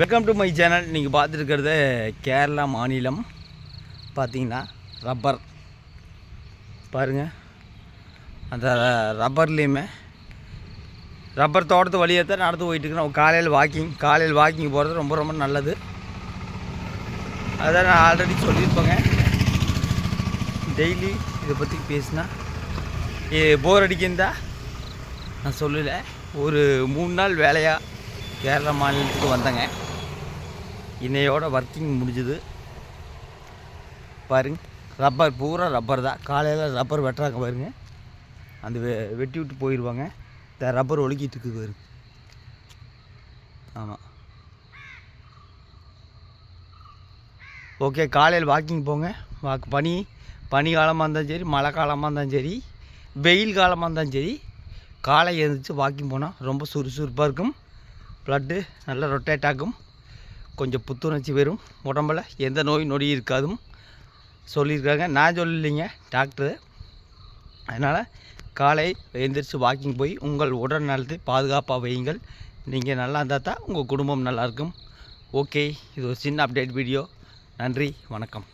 Welcome to my channel நீங்கள் பார்த்துருக்கிறது கேரளா மாநிலம். பார்த்தீங்கன்னா ரப்பர் பாருங்கள் அந்த ரப்பர்லேயுமே ரப்பர் தோட்டத்து வழியாக தான் நடந்து போயிட்டு இருக்கிறோம் காலையில் வாக்கிங் காலையில் வாக்கிங் போகிறது ரொம்ப ரொம்ப நல்லது. அதான் நான் ஆல்ரெடி சொல்லியிருப்பேங்க. டெய்லி இதை பற்றி பேசினா ஏ போர் அடிக்கிறதா நான் சொல்லலை. ஒரு மூணு நாள் வேலையாக கேரளா மாநிலத்துக்கு வந்தேங்க. இன்னையோட ஒர்க்கிங் முடிஞ்சுது. பாருங்க ரப்பர் பூரா ரப்பர் தான். காலையில் ரப்பர் வெட்டுறாங்க பாருங்க. அந்த வெ வெட்டி விட்டு போயிடுவாங்க இந்த ரப்பர் ஒழுக்கிட்டு இருக்குது பாருங்க. ஆமாம் ஓகே காலையில் வாக்கிங் போங்க. வா பனி பனி காலமாக இருந்தாலும் சரி மழை காலமாக இருந்தாலும் சரி வெயில் காலமாக இருந்தாலும் சரி காலை எழுந்திரிச்சு வாக்கிங் போனால் ரொம்ப சுறுசுறுப்பாக இருக்கும். ப்ளட்டு நல்லா ரொட்டேட் ஆகும். கொஞ்சம் புத்துணர்ச்சி வரும் உடம்புல எந்த நோய் நொடி இருக்காதும். சொல்லியிருக்காங்க. நான் சொல்லலைங்க டாக்டரு. அதனால் காலை எழுந்திரிச்சு வாக்கிங் போய் உங்கள் உடல் நலத்தை பாதுகாப்பாக வையுங்கள். நீங்கள் நல்லா இருந்தால் தான் உங்கள் குடும்பம் நல்லாயிருக்கும் ஓகே இது ஒரு சின்ன அப்டேட் வீடியோ நன்றி வணக்கம்.